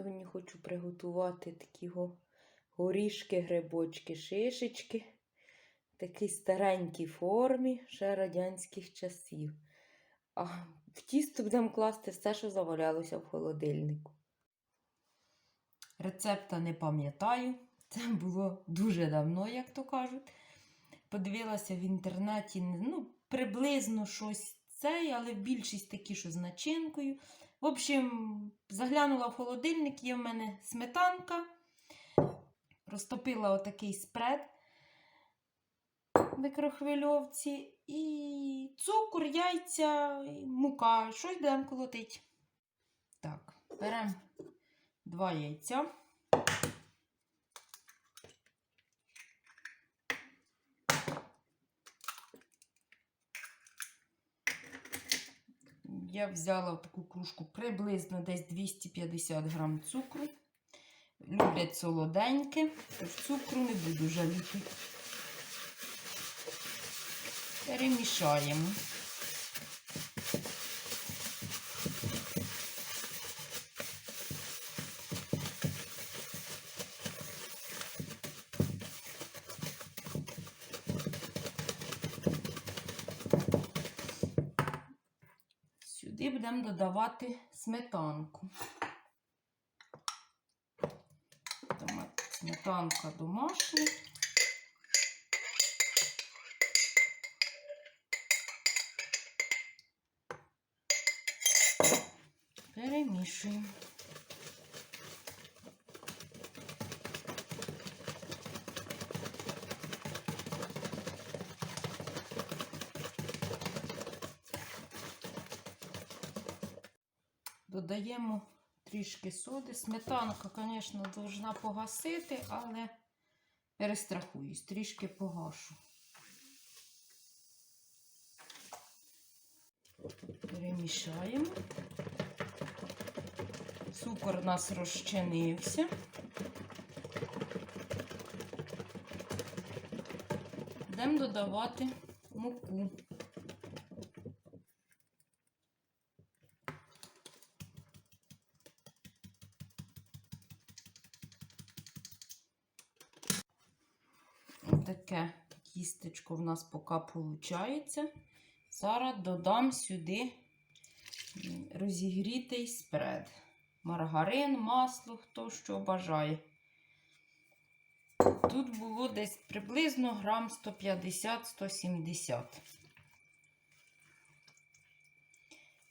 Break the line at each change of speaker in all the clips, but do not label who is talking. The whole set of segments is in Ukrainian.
Сьогодні хочу приготувати такі горішки, грибочки, шишечки. Такій старенькій формі ще радянських часів. А в тісто будемо класти все, що завалялося в холодильнику. Рецепта не пам'ятаю. Це було дуже давно, як то кажуть. Подивилася в інтернеті, ну, приблизно щось цей, але більшість такі, що з начинкою. В общем, заглянула в холодильник, є в мене сметанка. Розтопила отакий спред в микрохвильовці. І цукор, яйця, мука. Щось будемо колотити. Так, беремо два яйця. Я взяла таку кружку приблизно десь 250 грам цукру. Люблять солоденьке, тож цукру не буду жаліти. Перемішаємо. Сюди будемо додавати сметанку. Сметанка домашня. Перемішуємо. Додаємо трішки соди. Сметанка, звісно, повинна погасити, але перестрахуюсь, трішки погашу. Перемішаємо. Цукор у нас розчинився. Будемо додавати муку. Таке кістечко в нас поки виходить. Зараз додам сюди розігрітий спред. Маргарин, масло, хто що бажає. Тут було десь приблизно грам 150-170.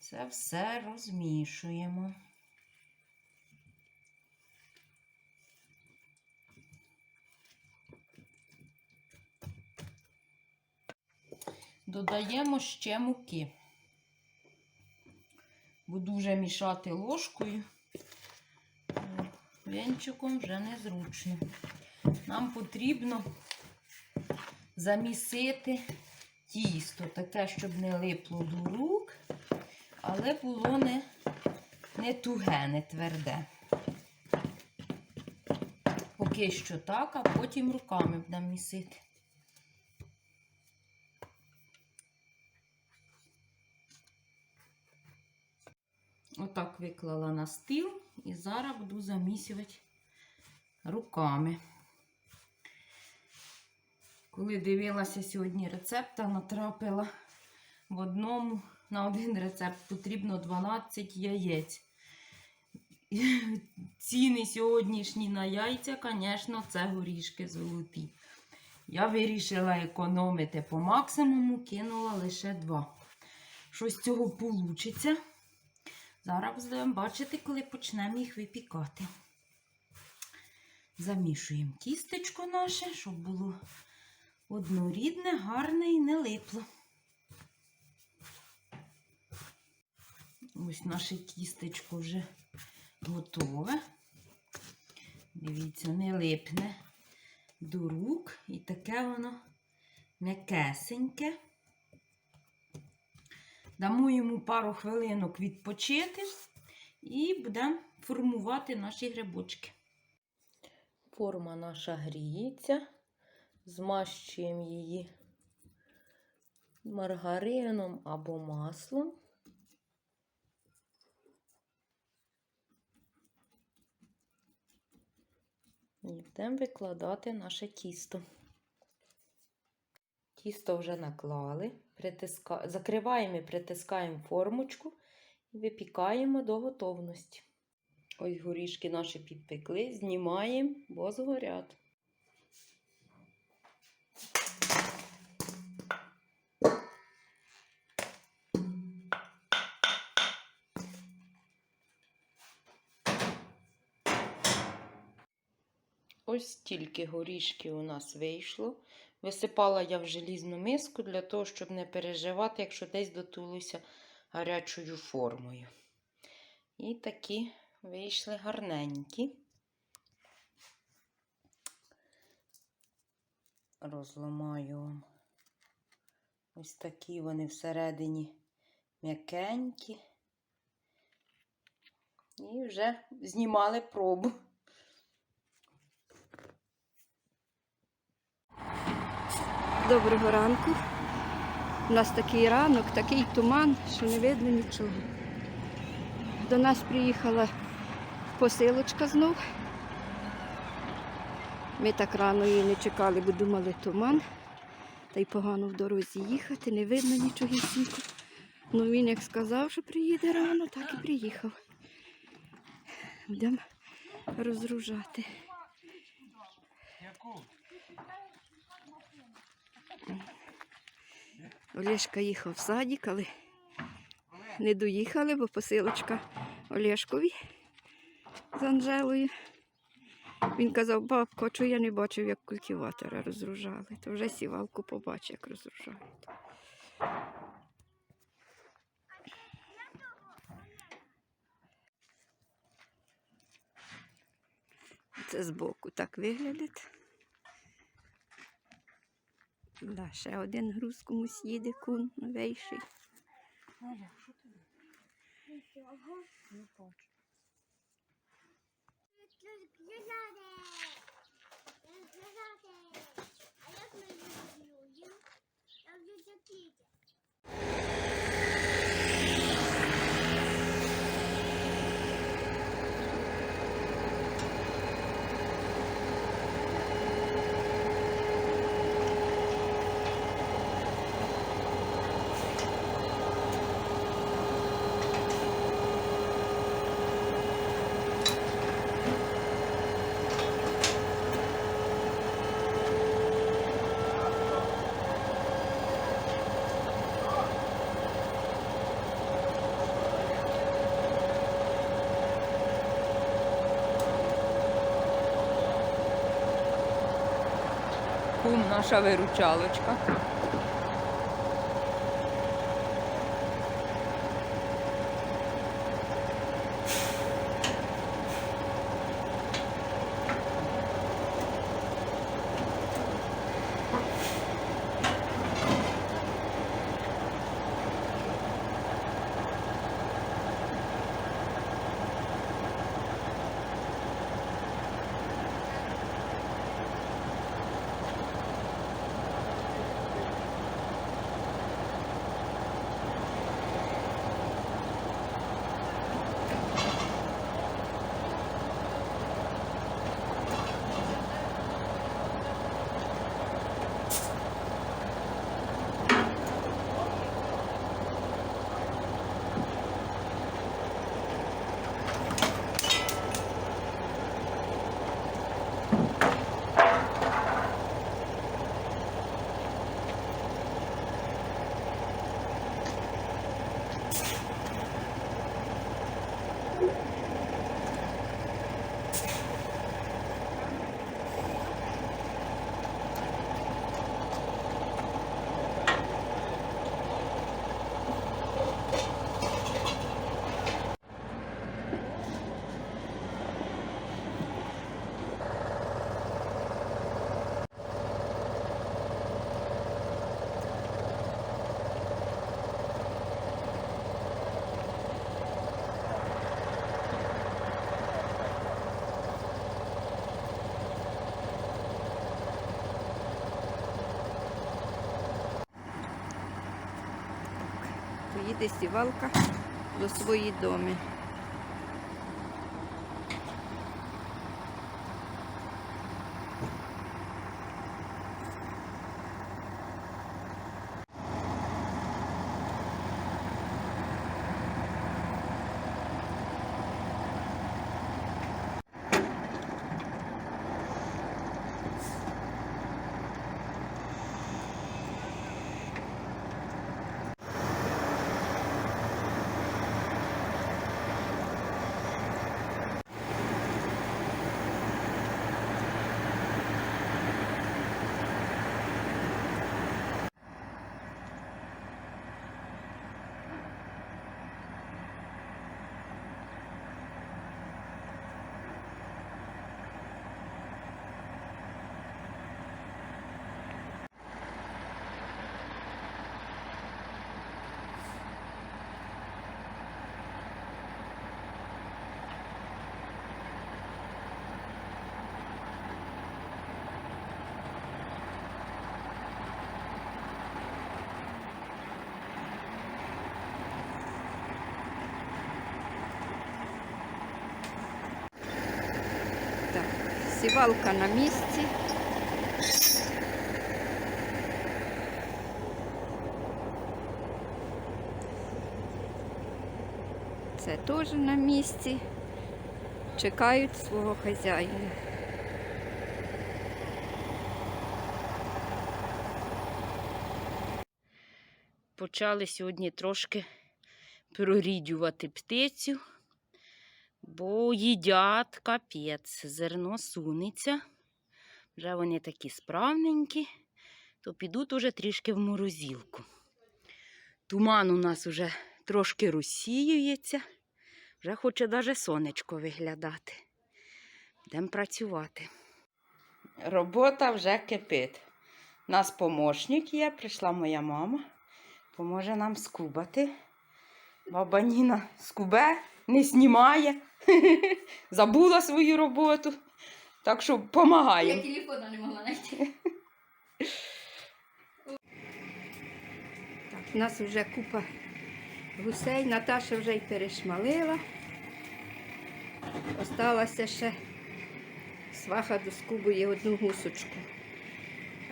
Це все розмішуємо. Додаємо ще муки. Буду вже мішати ложкою. Венчиком вже незручно. Нам потрібно замісити тісто, таке, щоб не липло до рук, але було не, не туге, не тверде. Поки що так, а потім руками будемо місити. Отак виклала на стіл і зараз буду замісювати руками. Коли дивилася сьогодні рецепт, натрапила в одному на один рецепт потрібно 12 яєць. Ціни сьогоднішні на яйця, звісно, це горішки золоті. Я вирішила економити по максимуму, кинула лише два. Що з цього вийде? Зараз будемо бачити, коли почнемо їх випікати. Замішуємо тістечко наше, щоб було однорідне, гарне і не липло. Ось наше тістечко вже готове. Дивіться, не липне до рук і таке воно м'якесеньке. Дамо йому пару хвилинок відпочити і будемо формувати наші грибочки. Форма наша гріється, змащуємо її маргарином або маслом. І будемо викладати наше тісто. Тісто вже наклали, притиска... закриваємо і притискаємо формочку і випікаємо до готовності. Ось горішки наші підпекли, знімаємо, бо згорять. Ось стільки горішків у нас вийшло. Висипала я в желізну миску для того, щоб не переживати, якщо десь дотулися гарячою формою. І такі вийшли гарненькі. Розламаю вам. Ось такі вони всередині м'якенькі. І вже знімали пробу.
Доброго ранку. У нас такий ранок, такий туман, що не видно нічого. До нас приїхала посилочка знов. Ми так рано її не чекали, бо думали туман. Та й погано в дорозі їхати, не видно нічогісінько. Ну він як сказав, що приїде рано, так і приїхав. Будемо розгружати. Олешка їхав в садик, але не доїхали, бо посилочка Олешкові з Анжелою. Він казав, бабко, а чого я не бачив, як культиватора розгружали. То вже сівалку побачив, як розгружають. Це збоку так виглядить. Да, ще один груз комусь їде кун новейший.
А як ми її Я вже закидаю.
Наша виручалочка.
Поїде сівалка до своїх домів. Сівалка на місці. Це теж на місці. Чекають свого хазяїна.
Почали сьогодні трошки прорідювати птицю, бо їдять капець, зерно сунеться. Вже вони такі справненькі, то підуть уже трішки в морозилку. Туман у нас уже трошки розсіюється, вже хоче даже сонечко виглядати. Будемо працювати. Робота вже кипить. У нас помощник є, прийшла моя мама поможе нам скубати. Баба Ніна скубе, не знімає, забула свою роботу. Так що допомагаємо.
телефона не могла знайти. Так, у нас вже купа гусей. Наташа вже й перешмалила. Осталася ще сваха доскубує одну гусочку.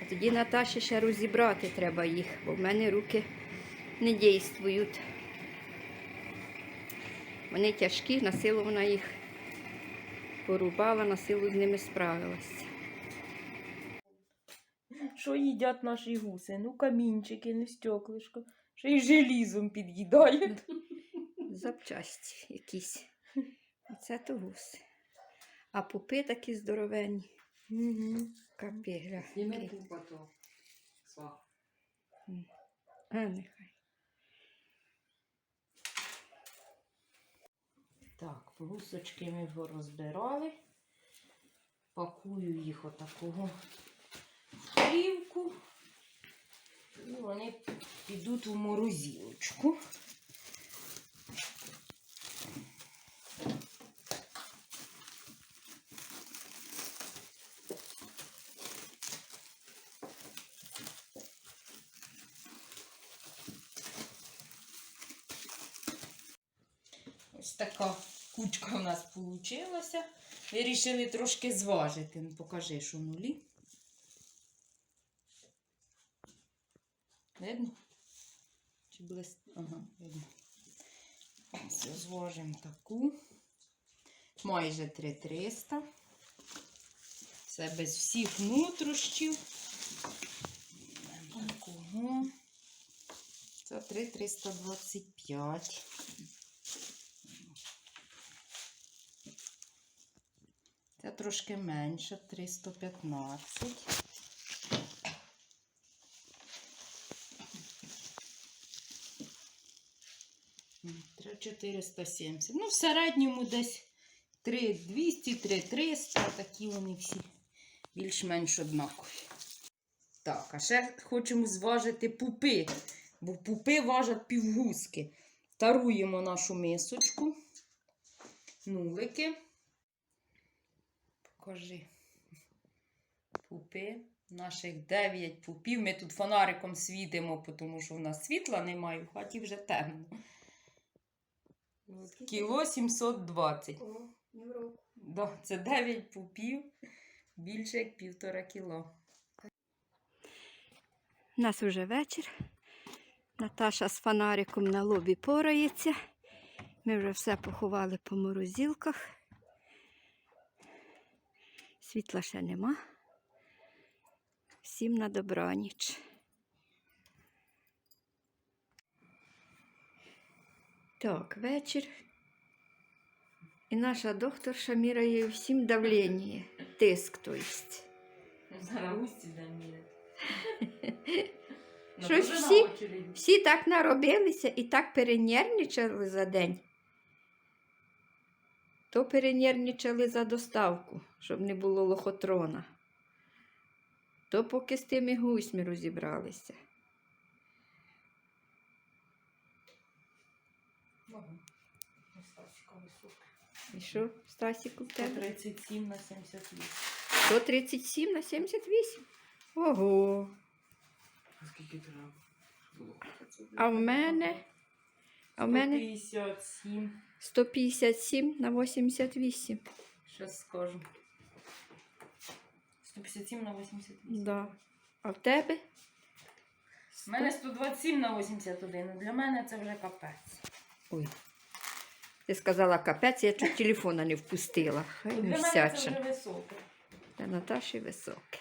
А тоді Наташі ще розібрати треба їх, бо в мене руки не дійствують. Вони тяжкі, на силу вона їх порубала, на силу з ними справилася.
Що їдять наші гуси? Ну, камінчики, ну стеклишко. Ще й желізом під'їдають.
Запчасті якісь. Оце то гуси. А пупи такі здоровенні. Капі,
Зніми
гля.
пупа то.
А, нехай.
Так, гусочки ми розбирали. Пакую їх отакого в плівку. І вони підуть у морозилочку. Ось така кучка у нас вийшла. Вирішили трошки зважити. Ну, покажи, що нулі. Видно? Чи блист... Ага, видно. Ось зважимо таку. Майже 3300. Це без всіх нутрощів. Це 3325. Трошки менше, 315. М, 470. Ну, в середньому десь 3200, 3300, такі вони всі більш-менш однакові. Так, а ще хочемо зважити пупи, бо пупи важать півгузки. Таруємо нашу мисочку, нулики. Покажи. Пупи. Наших 9 пупів. Ми тут фонариком світимо, тому що в нас світла немає, в хаті вже темно. Кіло 720.
О.
Да, це 9 пупів, більше як півтора кіло.
У нас вже вечір. Наташа з фонариком на лобі порається. Ми вже все поховали по морозилках. Світла ще нема. Всім на добраніч. Так, вечір. І наша докторша міряє всім давлення, тиск, то есть.
Зараз дамі.
Щось всі- Всі так наробилися і так перенервничали за день. То перенервничали за доставку, щоб не було лохотрона. То поки з тими гусьми розібралися. І що, Стасіку в тебе?
37 на 78.
137 на 78? Ого.
Скільки треба?
А в мене? А в мене
157.
157 на 88.
Щас скажу. 157 на 88.
Да. А в тебе?
У мене 127 на 81. Для мене це вже капець.
Ой. Ти сказала капець, я чуть телефона не впустила. Хай
Для
не
мене це
всяче.
вже високе.
Для Наташі високе.